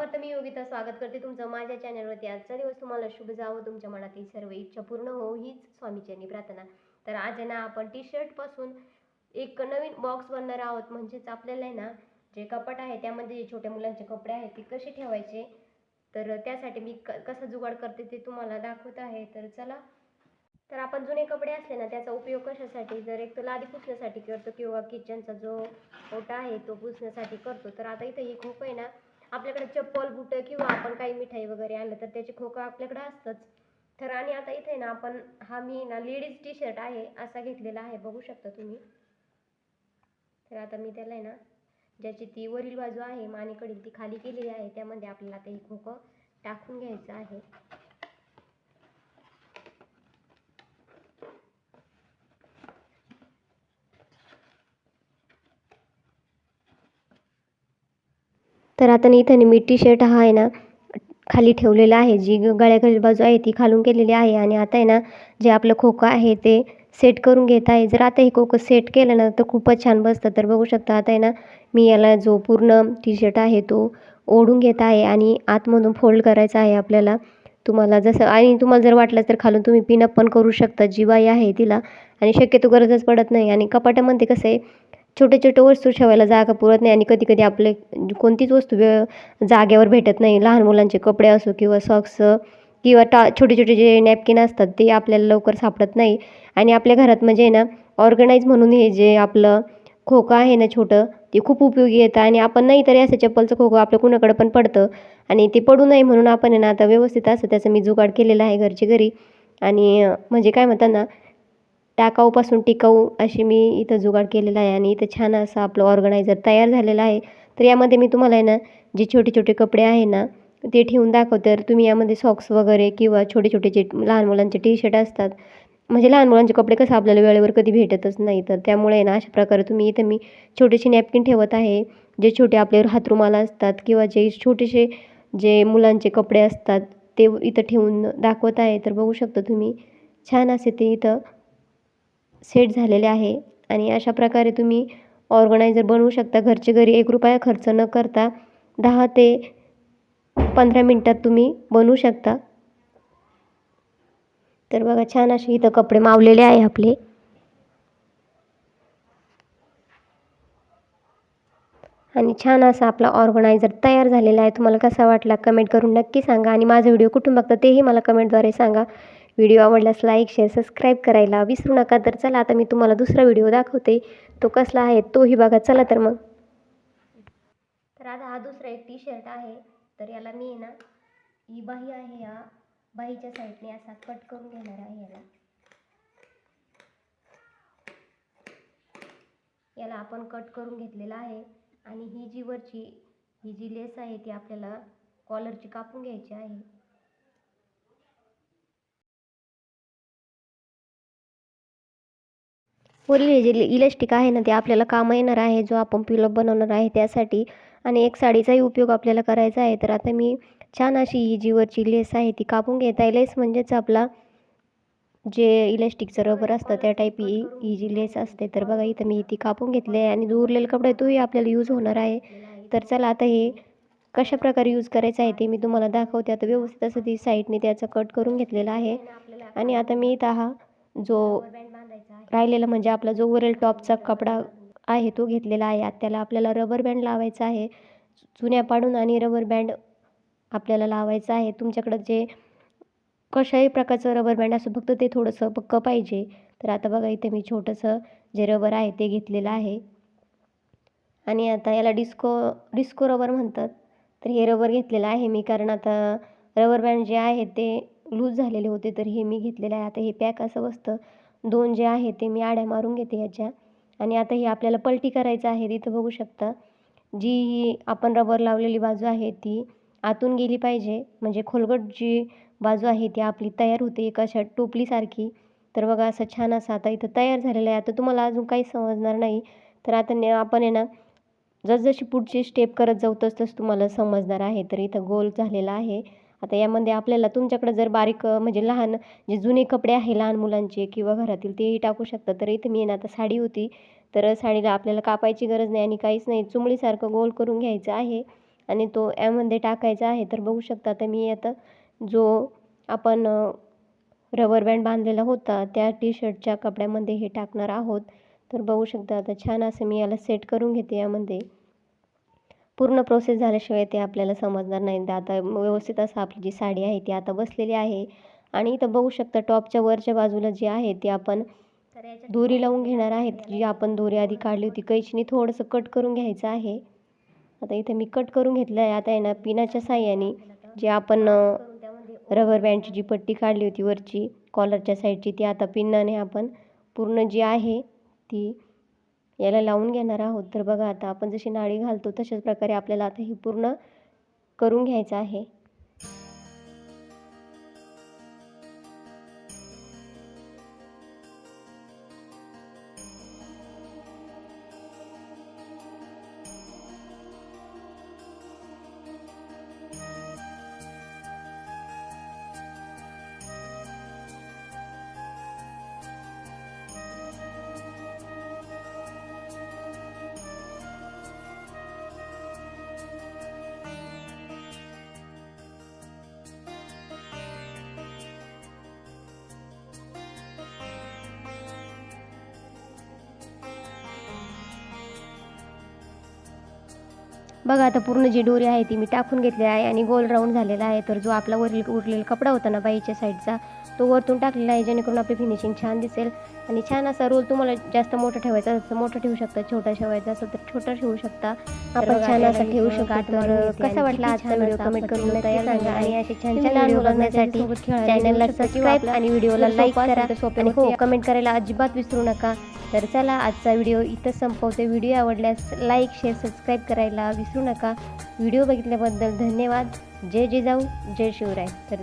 समर्थ मी योगिता स्वागत करते तुमचं माझ्या चॅनलवरती. आजचा दिवस तुम्हाला शुभ जावं. तुमच्या मनातील सर्व इच्छा पूर्ण हो हीच स्वामीचरणी प्रार्थना. तर आज आहे ना आपण टी शर्टपासून एक नवीन बॉक्स बनणार आहोत. म्हणजेच आपल्याला आहे ना जे कपाट आहे त्यामध्ये जे छोट्या मुलांचे कपडे आहेत ते कसे ठेवायचे? तर त्यासाठी मी क कसा जुगाड करते ते तुम्हाला दाखवत आहे. तर चला. तर आपण जुने कपडे असले ना त्याचा उपयोग कशासाठी? जर एक तर लादी पुसण्यासाठी करतो किंवा किचनचा जो ओटा आहे तो पुसण्यासाठी करतो. तर आता इथं ही खूप आहे ना आपल्याकडे चप्पल बुटं किंवा आपण काही मिठाई वगैरे आणलं तर त्याचे खोकं आपल्याकडे असतंच. तर आणि आता इथे ना आपण हा मी ना लेडीज टी शर्ट आहे असा घेतलेला आहे. बघू शकता तुम्ही. तर आता मी त्याला आहे ना ज्याची ती वरील बाजू आहे मानेकडील ती खाली केलेली आहे त्यामध्ये आपल्याला आता ही खोकं टाकून घ्यायचं आहे. तर आता ना इथं मी टी शर्ट हा आहे ना खाली ठेवलेला आहे. जी ग- गळ्याखाली बाजू आहे ती खालून केलेली आहे. आणि आता आहे ना जे आपलं खोकं आहे ते सेट करून घेत आहे. जर आता हे खोकं सेट केलं ना तर खूपच छान बसतं. तर बघू शकता आता आहे ना मी याला जो पूर्ण टी शर्ट आहे तो ओढून घेत आहे आणि आतमधून फोल्ड करायचा आहे आपल्याला. तुम्हाला जसं आणि तुम्हाला जर वाटलं तर खालून तुम्ही पिनअप पण करू शकता. जी बाई आहे तिला. आणि शक्यतो गरजच पडत नाही. आणि कपाटामध्ये कसं आहे छोट्या छोट्या वस्तू ठेवायला जागा पुरत नाही आणि कधी कधी आपले कोणतीच वस्तू जागेवर भेटत नाही. लहान मुलांचे कपडे असो किंवा सॉक्स किंवा टा छोटे छोटे जे नॅपकिन असतात ते आपल्याला लवकर सापडत नाही. आणि आपल्या घरात म्हणजे ना ऑर्गनाईज म्हणून हे जे आपलं खोकं आहे ना छोटं ते खूप उपयोगी येतं. आणि आपण नाही तरी असं चप्पलचं खोकं आपलं कुणाकडं पण पडतं. आणि ते पडू नये म्हणून आपण आहे ना आता व्यवस्थित असं त्याचं मी जुगाड केलेला आहे घरचे घरी. आणि म्हणजे काय म्हणतात ना टाकाऊपासून टिकाऊ अशी मी इथं जुगाड केलेला आहे आणि इथं छान असं आपलं ऑर्गनायझर तयार झालेला आहे. तर यामध्ये मी तुम्हाला आहे ना जे छोटे छोटे कपडे आहे ना ते ठेवून दाखवते. तर तुम्ही यामध्ये सॉक्स वगैरे किंवा छोटे छोटे जे लहान मुलांचे टी शर्ट असतात म्हणजे लहान मुलांचे कपडे कसं आपल्याला वेळेवर कधी भेटतच नाही. तर त्यामुळे आहे ना अशा प्रकारे तुम्ही इथं मी छोटेसे नॅपकिन ठेवत आहे जे छोटे आपल्यावर हातरुमाला असतात किंवा जे छोटेसे जे मुलांचे कपडे असतात ते इथं ठेवून दाखवत आहे. तर बघू शकता तुम्ही छान असे ते इथं सेट झालेले आहे. आणि अशा प्रकारे तुम्ही ऑर्गनायझर बनवू शकता. घरचे घरी एक रुपया खर्च न करता दहा ते पंधरा मिनटात तुम्ही बनवू शकता. तर बघा छान असे इथं कपडे मावलेले आहे आपले. आणि छान असा आपला ऑर्गनायझर तयार झालेला आहे. तुम्हाला कसा वाटला कमेंट करून नक्की सांगा. आणि माझा व्हिडिओ कुठून बघता तेही मला कमेंटद्वारे सांगा. व्हिडिओ आवडल्यास लाईक शेअर सबस्क्राईब करायला विसरू नका. तर चला आता मी तुम्हाला दुसरा व्हिडिओ दाखवते. तो कसला आहे तोही बघा. चला तर मग. तर आता हा दुसरा एक टी शर्ट आहे. तर याला मी ना ही बाही आहे या बाहीच्या साईडने असा कट करून घेणार आहे याला. याला आपण कट करून घेतलेला आहे. आणि ही जी वरची ही जी लेस आहे ती आपल्याला कॉलरची कापून घ्यायची आहे. वरील हे जे इलास्टिक आहे ना ते आपल्याला कामं येणार आहे जो आपण पिलो बनवणार आहे त्यासाठी. आणि एक साडीचाही उपयोग आपल्याला करायचा आहे. तर आता मी छान अशी ही जी वरची लेस आहे ती कापून घेत. आहे लेस म्हणजेच आपला जे इलास्टिकचं रबर असतं त्या टाईप ही ही जी लेस असते. तर बघा इथं मी ती कापून घेतली आहे. आणि जो उरलेला कपडा आहे तोही आपल्याला यूज होणार आहे. तर चला आता हे कशा प्रकारे यूज करायचं आहे ते मी तुम्हाला दाखवते. आता व्यवस्थित असं ती साईडने त्याचं कट करून घेतलेला आहे. आणि आता मी इथं हा जो राहिलेला म्हणजे आपला जो वरील टॉपचा कपडा आहे तो घेतलेला आहे. आता त्याला आपल्याला रबर बँड लावायचा आहे. चुन्या पाडून आणि रबर बँड आपल्याला लावायचं आहे. तुमच्याकडं जे कशाही प्रकारचं रबर बँड असं फक्त ते थोडंसं पक्कं पाहिजे. तर आता बघा इथे मी छोटंसं जे रबर आहे ते घेतलेलं आहे. आणि आता याला डिस्को डिस्को रबर म्हणतात. तर हे रबर घेतलेलं आहे मी कारण आता रबर बँड जे आहे ते लूज झालेले होते तर हे मी घेतलेलं आहे. आता हे पॅक असं बसतं. दोन जे आहे ते मी आड्या मारून घेते याच्या आणि आता ही आपल्याला पलटी करायचं आहे तिथं बघू शकता. जी आपण रबर लावलेली बाजू आहे ती आतून गेली पाहिजे. म्हणजे खोलगट जी बाजू आहे ती आपली तयार होते एक अशा टोपलीसारखी. तर बघा असं छान असं आता इथं तयार झालेलं आहे. आता तुम्हाला अजून काही समजणार नाही. तर आता ने आपण आहे ना जसजशी पुढची स्टेप करत जाऊ तसतस तुम्हाला समजणार आहे. तर इथं गोल झालेला आहे. आता यामध्ये आपल्याला तुमच्याकडे जर बारीक म्हणजे लहान जे जुने कपडे आहे लहान मुलांचे किंवा घरातील तेही टाकू शकता तर इथं मी ना आता साडी होती. तर साडीला आपल्याला कापायची गरज नाही आणि काहीच नाही. चुमडीसारखं गोल करून घ्यायचं आहे आणि तो यामध्ये टाकायचा आहे. तर बघू शकता तर मी आता जो आपण रबर बँड बांधलेला होता त्या टी शर्टच्या कपड्यामध्ये हे टाकणार आहोत. तर बघू शकता आता छान असं मी याला सेट करून घेते यामध्ये. पूर्ण प्रोसेस झाल्याशिवाय ते आपल्याला समजणार नाही. तर आता व्यवस्थित असं आपली जी साडी आहे ती आता बसलेली आहे. आणि इथं बघू शकता टॉपच्या वरच्या बाजूला जी आहे ती आपण दोरी लावून घेणार आहेत. जी आपण दोरी आधी काढली होती कैचीने थोडंसं कट करून घ्यायचं आहे. आता इथे मी कट करून घेतलं आहे आता आहे ना पिनाच्या साह्याने जे आपण रबर बँडची जी पट्टी काढली होती वरची कॉलरच्या साईडची ती आता पिनाने आपण पूर्ण जी आहे ती याला लावून घेणार आहोत. तर बघा आता आपण जशी नाळी घालतो तशाच प्रकारे आपल्याला आता ही पूर्ण करून घ्यायचं आहे. बघा आता पूर्ण जी डोरी आहे ती मी टाकून घेतली आहे आणि गोल राऊंड झालेला आहे. तर जो आपला वरील उरलेला कपडा होता ना बाईच्या साईडचा तो वरतून टाकलेला आहे जेणेकरून आपली फिनिशिंग छान दिसेल. आणि छान असा रोल तुम्हाला जास्त मोठा ठेवायचा असेल तर मोठा ठेवू शकता छोटा ठेवायचा असेल तर छोटा ठेवू शकता. आपण छान असा ठेवू शकता तर कसा वाटला आजचा व्हिडिओ कमेंट करून नक्की सांगा आणि असे छान छान व्हिडिओ बघण्यासाठी चॅनलला सबस्क्राईब आणि व्हिडिओला लाईक करा आणि हो कमेंट करायला अजिबात विसरू नका. तर चला आजचा व्हिडिओ इथं संपवते. व्हिडिओ आवडल्यास लाईक शेअर सबस्क्राईब करायला विसरू नका. व्हिडिओ बघितल्याबद्दल धन्यवाद. जय जिजाऊ जय शिवराय. तर